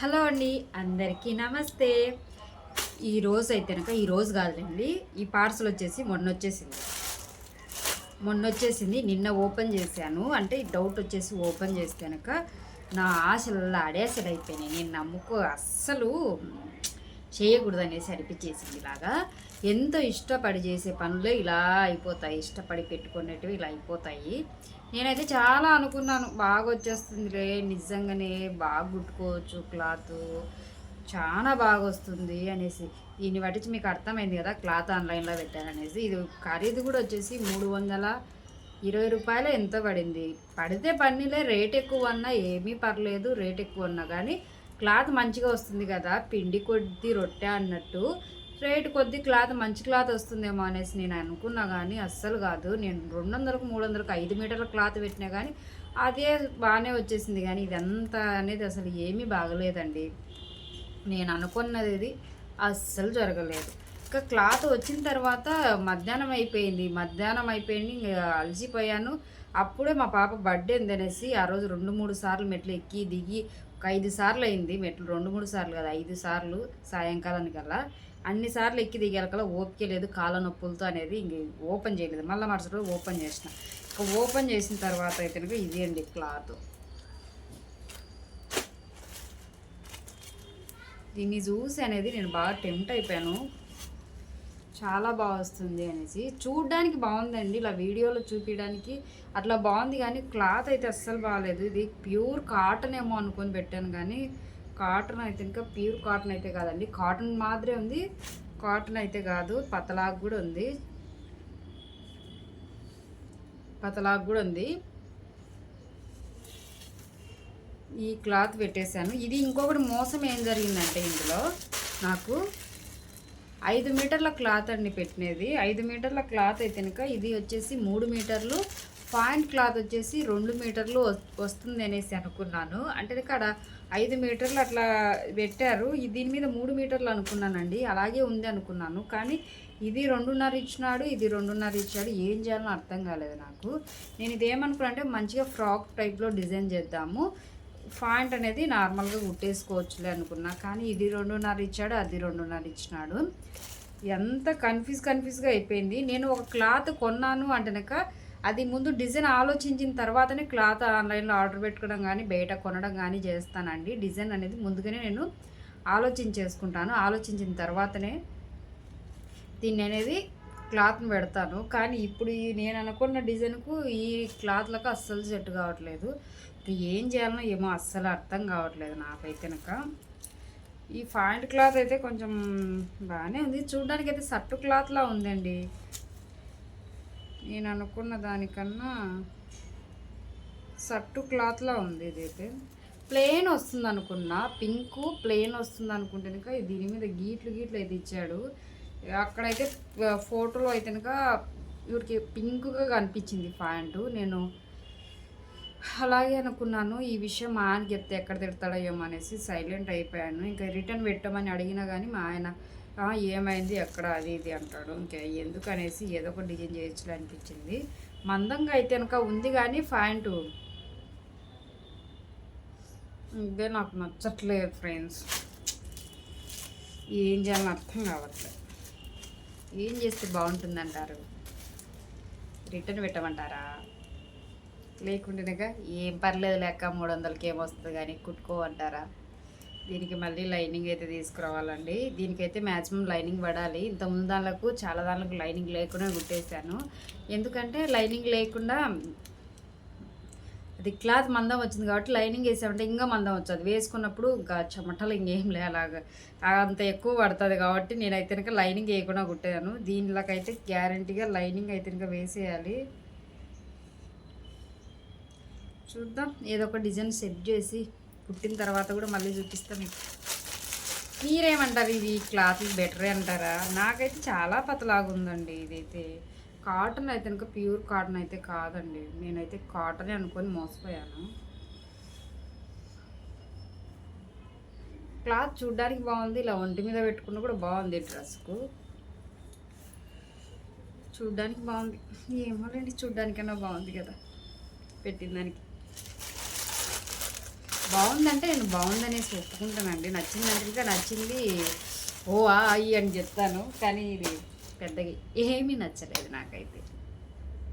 Hello అండి అందరికీ నమస్తే. ఈ రోజు అయితే కనుక ఈ రోజు కాదులేండి ఈ పార్సల్ వచ్చేసి మొన్న వచ్చేసింది. మొన్న వచ్చేసింది నిన్న ఓపెన్ చేశాను. అంటే ఈ డౌట్ వచ్చేసి ఓపెన్ చేస్తే కనుక నా ఆశలు అడేసడైపోయినాయి అయిపోయినాయి నేను నమ్ముకో అస్సలు చేయకూడదు అనేసి అనిపించేసింది ఇలాగా ఎంతో ఇష్టపడి చేసే పనులు ఇలా అయిపోతాయి. ఇష్టపడి పెట్టుకునేటివి ఇలా అయిపోతాయి. నేనైతే చాలా అనుకున్నాను. బాగా వచ్చేస్తుందిలే నిజంగానే బాగా కుట్టుకోవచ్చు క్లాత్. చాలా బాగా వస్తుంది అనేసి. దీన్ని బట్టి మీకు అర్థమైంది కదా క్లాత్ ఆన్లైన్లో పెట్టారనేసి. ఇది ఖరీదు కూడా వచ్చేసి మూడు వందల ఇరవై రూపాయలు ఎంత పడింది. పడితే పన్నీలే రేట్ ఎక్కువ అన్నా ఏమీ పర్లేదు రేట్ ఎక్కువ అన్నా కానీ క్లాత్ మంచిగా వస్తుంది కదా పిండి కొద్ది రొట్టె అన్నట్టు. రేటు కొద్ది క్లాత్ మంచి క్లాత్ వస్తుందేమో అనేసి నేను అనుకున్నా కానీ అస్సలు కాదు. నేను రెండు వందలకు మూడు వందలకు ఐదు మీటర్ల క్లాత్ పెట్టినా కానీ అదే బాగానే వచ్చేసింది కానీ ఇదంతా అనేది అసలు ఏమీ బాగలేదండి. నేను అనుకున్నది ఇది అస్సలు జరగలేదు. ఇంకా క్లాత్ వచ్చిన తర్వాత మధ్యాహ్నం అయిపోయింది. మధ్యాహ్నం అయిపోయింది ఇంకా అలసిపోయాను. అప్పుడే మా పాప బర్త్డే ఉందనేసి ఆ రోజు రెండు మూడు సార్లు మెట్లు ఎక్కి దిగి ఒక ఐదు సార్లు అయింది. మెట్లు రెండు మూడు సార్లు కదా ఐదు సార్లు సాయంకాలానికల్లా. అన్ని సార్లు ఎక్కి దిగేలకల్లా ఓపిక లేదు. కాళ్ళ నొప్పులతో అనేది ఇంక ఓపెన్ చేయలేదు. మళ్ళీ మరుసటి రోజు ఓపెన్ చేసిన. ఇంకా ఓపెన్ చేసిన తర్వాత అయితే కనుక ఇది అండి క్లాత్. దీన్ని చూసి అనేది నేను బాగా టెంప్ట్ అయిపోయాను. చాలా బాగా వస్తుంది అనేసి. చూడడానికి బాగుందండి. ఇలా వీడియోలో చూపించడానికి అట్లా బాగుంది కానీ క్లాత్ అయితే అస్సలు బాగాలేదు ఇది ప్యూర్ కాటన్ ఏమో అనుకొని పెట్టాను కానీ కాటన్ అయితే ఇంకా ప్యూర్ కాటన్ అయితే కాదండి. కాటన్ మాదిరే ఉంది. కాటన్ అయితే కాదు. పతలాగ్ కూడా ఉంది. పతలాగ్ కూడా ఉంది. ఈ క్లాత్ పెట్టేశాను. ఇది ఇంకొకటి మోసం ఏం జరిగిందంటే ఇందులో నాకు ఐదు మీటర్ల క్లాత్ అండి పెట్టినది. ఐదు మీటర్ల క్లాత్ అయితే కనుక ఇది వచ్చేసి మూడు మీటర్లు పాయింట్ క్లాత్ వచ్చేసి రెండు మీటర్లు వస్తుంది అనేసి అనుకున్నాను. అంటే ఇక్కడ ఐదు మీటర్లు అట్లా పెట్టారు. దీని మీద మూడు మీటర్లు అనుకున్నానండి. అలాగే ఉంది అనుకున్నాను. కానీ ఇది రెండున్నర ఇచ్చినాడు ఇది రెండున్నర ఇచ్చాడు. ఏం చేయాలో అర్థం కాలేదు నాకు. నేను ఇదేమనుకున్నా అంటే మంచిగా ఫ్రాక్ టైప్లో డిజైన్ చేద్దాము. ఫాంట్ అనేది నార్మల్గా కుట్టేసుకోవచ్చులే అనుకున్నా. కానీ ఇది రెండున్నర ఇచ్చాడు అది రెండున్నర ఇచ్చినాడు. ఎంత కన్ఫ్యూజ్ కన్ఫ్యూజ్గా అయిపోయింది. నేను ఒక క్లాత్ కొన్నాను అంటేనక అది ముందు డిజైన్ ఆలోచించిన తర్వాతనే క్లాత్ ఆన్లైన్లో ఆర్డర్ పెట్టుకోవడం కానీ బయట కొనడం కానీ చేస్తానండి. డిజైన్ అనేది ముందుగానే నేను ఆలోచించేసుకుంటాను. ఆలోచించిన తర్వాతనే దీన్ని అనేది క్లాత్ని పెడతాను. కానీ ఇప్పుడు ఈ నేను అనుకున్న డిజైన్కు ఈ క్లాత్లకు అస్సలు సెట్ కావట్లేదు. ఏం చేయాలనో ఏమో అస్సలు అర్థం కావట్లేదు నాకైతే కనుక. ఈ ఫాయింట్ క్లాత్ అయితే కొంచెం బాగానే ఉంది. చూడడానికి అయితే సట్టు క్లాత్లా ఉందండి. నేను అనుకున్న దానికన్నా సట్టు క్లాత్లా ఉంది ఇదైతే. ప్లెయిన్ వస్తుంది అనుకున్నా పింక్ ప్లెయిన్ వస్తుంది అనుకుంటే కనుక దీని మీద గీట్లు గీట్లు అయితే ఇచ్చాడు. అక్కడైతే ఫోటోలో అయితే కనుక ఇవిడికి పింక్గా కనిపించింది ప్యాంటు. నేను అలాగే అనుకున్నాను ఈ విషయం మా ఆయన చెప్తే ఎక్కడ తిడతాడో ఏమో అనేసి సైలెంట్ అయిపోయాను. ఇంకా రిటర్న్ పెట్టమని అడిగినా కానీ మా ఆయన ఏమైంది? ఎక్కడ? అది ఇది అంటాడు. ఇంకా ఎందుకు అనేసి ఏదో ఒక డిజైన్ చేయొచ్చు అనిపించింది. మందంగా అయితే కనుక ఉంది కానీ ప్యాంటు. ఇదే నాకు నచ్చట్లేదు ఫ్రెండ్స్. ఏం చేయాలని అర్థం కావట్లేదు. ఏం చేస్తే బాగుంటుందంటారు? రిటర్న్ పెట్టమంటారా? లేకుండానగా ఏం పర్లేదు లెక్క మూడు వందలకి ఏమొస్తుంది కానీ కుట్టుకోమంటారా? దీనికి మళ్ళీ లైనింగ్ అయితే తీసుకురావాలండి. దీనికైతే మ్యాక్సిమం లైనింగ్ పడాలి. ఇంత ముందు దానిలకు చాలా దానికి లైనింగ్ లేకుండా కుట్టేశాను. ఎందుకంటే లైనింగ్ లేకుండా అది క్లాత్ మందం వచ్చింది కాబట్టి లైనింగ్ వేసామంటే ఇంకా మందం వచ్చేది. వేసుకున్నప్పుడు ఇంకా చెమటలు ఇంకేం లే అలాగా. అంత ఎక్కువ పడుతుంది కాబట్టి నేనైతే కనుక లైనింగ్ వేయకుండా కుట్టాను దీనిలోకైతే గ్యారంటీగా లైనింగ్ అయితే కనుక వేసేయాలి. చూద్దాం. ఏదో ఒక డిజైన్ సెట్ చేసి కుట్టిన తర్వాత కూడా మళ్ళీ చూపిస్తాం. మీకు మీరేమంటారు? ఇవి క్లాత్ బెటరే అంటారా? నాకైతే చాలా పతలాగా ఉందండి ఇదైతే. కాటన్ అయితే కనుక ప్యూర్ కాటన్ అయితే కాదండి. నేనైతే కాటనే అనుకొని మోసపోయాను. క్లాత్ చూడ్డానికి బాగుంది. ఇలా ఒంటి మీద పెట్టుకున్న కూడా బాగుంది డ్రెస్కు చూడ్డానికి బాగుంది. ఏమోలేండి చూడ్డానికైనా బాగుంది కదా పెట్టిన దానికి. బాగుందంటే నేను బాగుందనేసి ఒప్పుకుంటానండి. నచ్చిందంటే ఇంకా నచ్చింది ఓ ఆ అయ్యి అని చెప్తాను. కానీ ఇది పెద్దగా ఏమీ నచ్చలేదు నాకైతే.